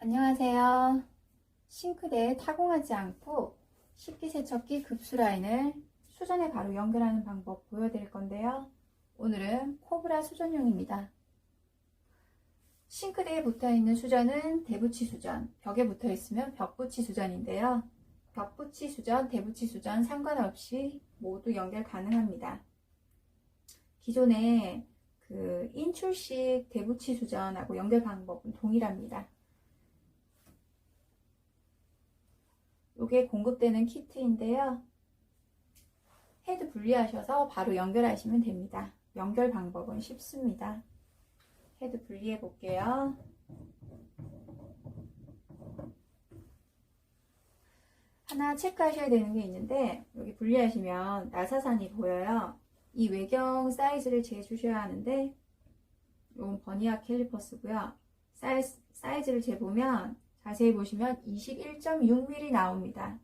안녕하세요. 싱크대에 타공하지 않고 식기세척기 급수라인을 수전에 바로 연결하는 방법 보여드릴 건데요. 오늘은 코브라 수전용입니다. 싱크대에 붙어있는 수전은 대붙이 수전, 벽에 붙어있으면 벽붙이 수전인데요. 벽붙이 수전, 대붙이 수전 상관없이 모두 연결 가능합니다. 기존에 그 인출식 대붙이 수전하고 연결 방법은 동일합니다. 이게 공급되는 키트인데요. 헤드 분리하셔서 바로 연결하시면 됩니다. 연결 방법은 쉽습니다. 헤드 분리해 볼게요. 하나 체크하셔야 되는 게 있는데 여기 분리하시면 나사산이 보여요. 이 외경 사이즈를 재주셔야 하는데 이건 버니아 캘리퍼스고요. 사이즈, 사이즈를 재보면 자세히 보시면 21.6mm 나옵니다.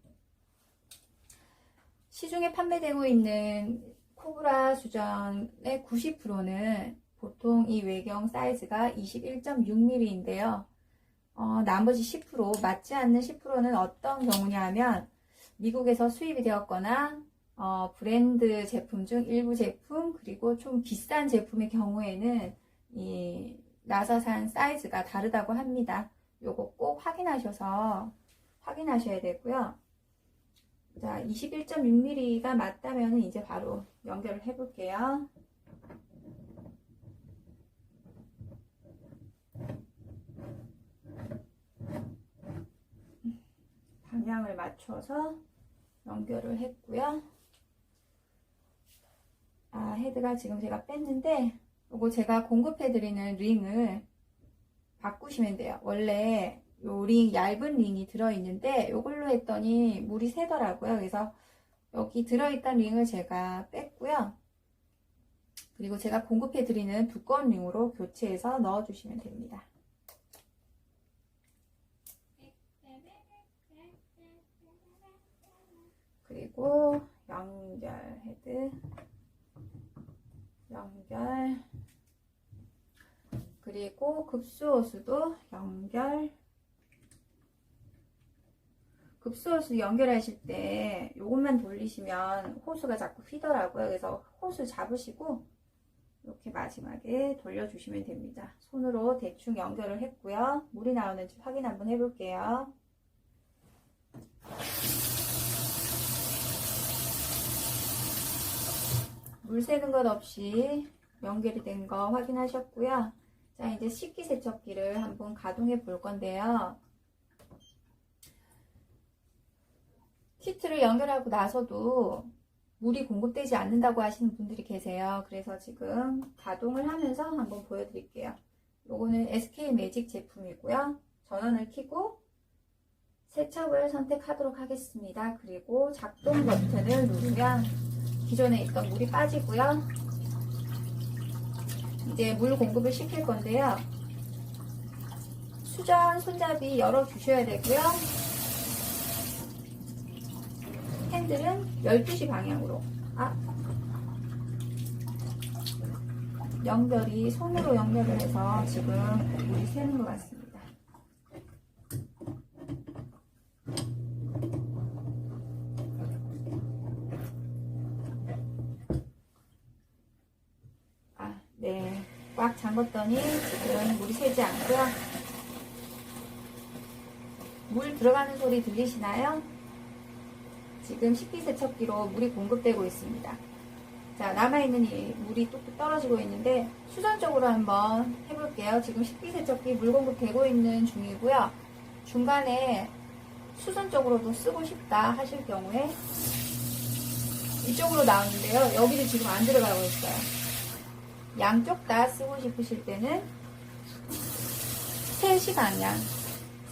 시중에 판매되고 있는 코브라 수전의 90%는 보통 이 외경 사이즈가 21.6mm인데요. 어, 나머지 10% 맞지 않는 10%는 어떤 경우냐 하면 미국에서 수입이 되었거나 어, 브랜드 제품 중 일부 제품 그리고 좀 비싼 제품의 경우에는 이 나사산 사이즈가 다르다고 합니다. 요거 꼭 확인하셔서 확인하셔야 되고요. 자, 21.6mm가 맞다면 이제 바로 연결을 해 볼게요. 방향을 맞춰서 연결을 했고요. 아, 헤드가 지금 제가 뺐는데 요거 제가 공급해드리는 링을 바꾸시면 돼요. 원래 요 링, 얇은 링이 들어있는데 요걸로 했더니 물이 새더라고요. 그래서 여기 들어있던 링을 제가 뺐고요. 그리고 제가 공급해드리는 두꺼운 링으로 교체해서 넣어주시면 됩니다. 그리고 연결 헤드 연결 그리고 급수호수도 연결. 급수호수 연결하실 때 요것만 돌리시면 호수가 자꾸 휘더라고요. 그래서 호수 잡으시고 이렇게 마지막에 돌려주시면 됩니다. 손으로 대충 연결을 했고요. 물이 나오는지 확인 한번 해볼게요. 물 새는 것 없이 연결이 된 거 확인하셨고요. 자, 이제 식기세척기를 한번 가동해 볼 건데요. 키트를 연결하고 나서도 물이 공급되지 않는다고 하시는 분들이 계세요. 그래서 지금 가동을 하면서 한번 보여드릴게요. 요거는 SK 매직 제품이고요. 전원을 켜고 세척을 선택하도록 하겠습니다. 그리고 작동 버튼을 누르면 기존에 있던 물이 빠지고요. 이제 물 공급을 시킬 건데요. 수전 손잡이 열어 주셔야 되고요. 핸들은 12시 방향으로. 아. 연결이 손으로 연결을 해서 지금 물이 새는 것 같습니다. 아, 네. 꽉 잠궜더니 지금 물이 새지 않고요. 물 들어가는 소리 들리시나요? 지금 식기세척기로 물이 공급되고 있습니다. 자, 남아있는 이 물이 뚝뚝 떨어지고 있는데 수전 쪽으로 한번 해볼게요. 지금 식기세척기 물 공급되고 있는 중이고요. 중간에 수전 쪽으로도 쓰고 싶다 하실 경우에 이쪽으로 나오는데요. 여기는 지금 안 들어가고 있어요. 양쪽 다 쓰고 싶으실 때는 3시 방향.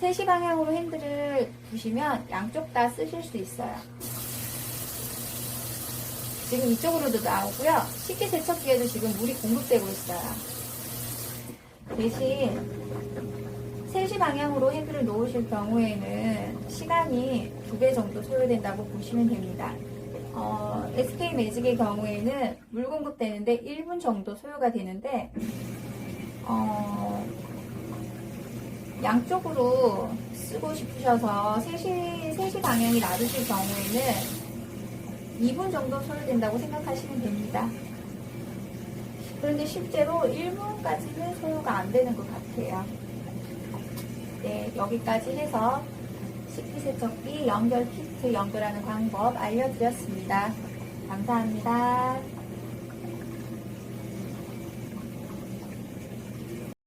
3시 방향으로 핸들을 두시면 양쪽 다 쓰실 수 있어요. 지금 이쪽으로도 나오고요. 식기세척기에도 지금 물이 공급되고 있어요. 대신 3시 방향으로 핸들을 놓으실 경우에는 시간이 2배 정도 소요된다고 보시면 됩니다 어, SK 매직의 경우에는 물 공급되는데 1분 정도 소요가 되는데 어, 양쪽으로 쓰고 싶으셔서 3시, 3시 방향이 낮으실 경우에는 2분 정도 소요된다고 생각하시면 됩니다. 그런데 실제로 1분까지는 소요가 안 되는 것 같아요. 네, 여기까지 해서 식기세척기 연결 키트 연결하는 방법 알려드렸습니다. 감사합니다.